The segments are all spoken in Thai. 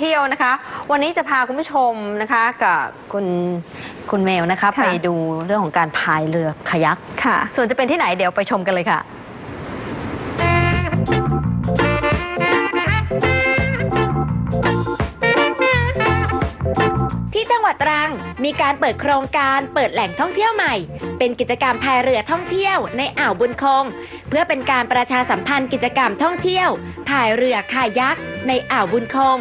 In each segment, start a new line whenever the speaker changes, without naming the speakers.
ที่ยวนะคะ วันนี้จะพาคุณผู้ชมนะคะกับคุณคุณเมลนะคะ
ค่ะ
ไปดูเรื่องของการพายเรือคายัก
ค่ะ
ส่วนจะเป็นที่ไหนเดี๋ยวไปชมกันเลยค่ะ
ตรัง มีการเปิดโครงการเปิดแหล่งท่องเที่ยวใหม่ เป็นกิจกรรมพายเรือท่องเที่ยวในอ่าวบุญคง เพื่อเป็นการประชาสัมพันธ์กิจกรรมท่องเที่ยวพายเรือคายักในอ่าวบุญคง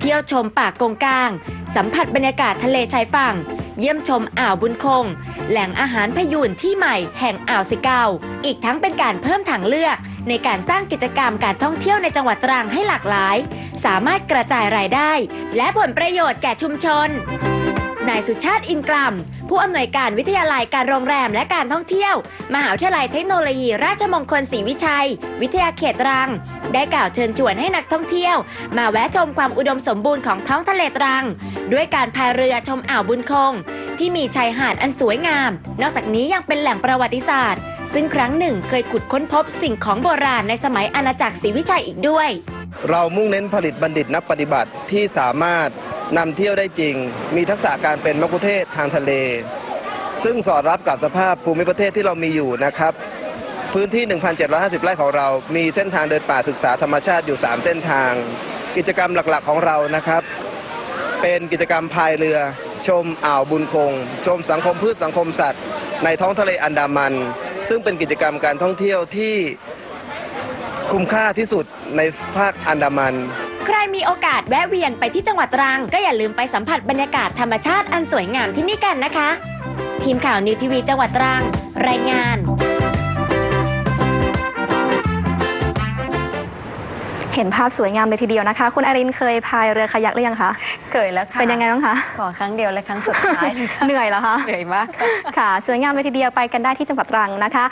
เที่ยวชมป่ากงกลาง สัมผัสบรรยากาศทะเลชายฝั่ง เยี่ยมชมอ่าวบุญคง แหล่งอาหารพยูนที่ใหม่แห่งอ่าวสิเกาอีกทั้งเป็นการเพิ่มทางเลือก ในการสร้างกิจกรรมการท่องเที่ยวในจังหวัดตรังให้หลากหลาย สามารถกระจายรายได้ และผลประโยชน์แก่ชุมชน นายสุชาติอินกลัมผู้อำนวยการวิทยาลัยการโรงแรมและการท่องเที่ยว มหาวิทยาลัยเทคโนโลยี ราชมงคลศรีวิชัย วิทยาเขตตรัง ได้กล่าวเชิญชวนให้นักท่องเที่ยว มาแวะชมความอุดมสมบูรณ์ของท้องทะเลตรัง ด้วยการพายเรือชมอ่าวบุญคง ที่มีชายหาดอันสวยงาม นอกจากนี้ยังเป็นแหล่งประวัติศาสตร์ ซึ่งครั้งหนึ่งเคยขุดค้นพบสิ่งของโบราณในสมัยอาณาจักรศรีวิชัยอีกด้วย
เรามุ่งเน้นผลิตบัณฑิตนักปฏิบัติที่สามารถนำเที่ยวได้จริง มีทักษะการเป็นมัคคุเทศทางทะเล ซึ่งสอดรับกับสภาพภูมิประเทศที่เรามีอยู่นะครับ พื้นที่ 1,750 ไร่ของเรา มีเส้นทางเดินป่าศึกษาธรรมชาติอยู่ 3 เส้นทาง กิจกรรมหลักๆของเรานะครับ เป็นกิจกรรมพายเรือ ชมอ่าวบุญคง ชมสังคมพืชสังคมสัตว์ ในท้องทะเลอันดามัน ซึ่งเป็นกิจกรรมการท่องเที่ยวที่ คุ้มค่าที่สุดในภาคอันดามัน
ใครมีโอกาสแวะเวียนไปที่จังหวัดตรัง ก็อย่าลืมไปสัมผัสบรรยากาศธรรมชาติอันสวยงามที่นี่กันนะคะ ทีมข่าวนิวทีวีจังหวัดตรัง รายงาน
เห็นภาพสวยงามเลยทีเดียวนะคะ คุณอารินเคยพายเรือคายักหรือยังคะ
เคยแล้วค่ะ
เป็นยังไงบ้างคะ
ขอครั้งเดียวและครั้งสุดท้ายเลยค่ะ
เหนื่อยเหรอคะ
เหนื่อยมากค่ะ
ค่ะ สวยงามเลยทีเดียวไปกันได้ที่จังหวัดตรังนะคะ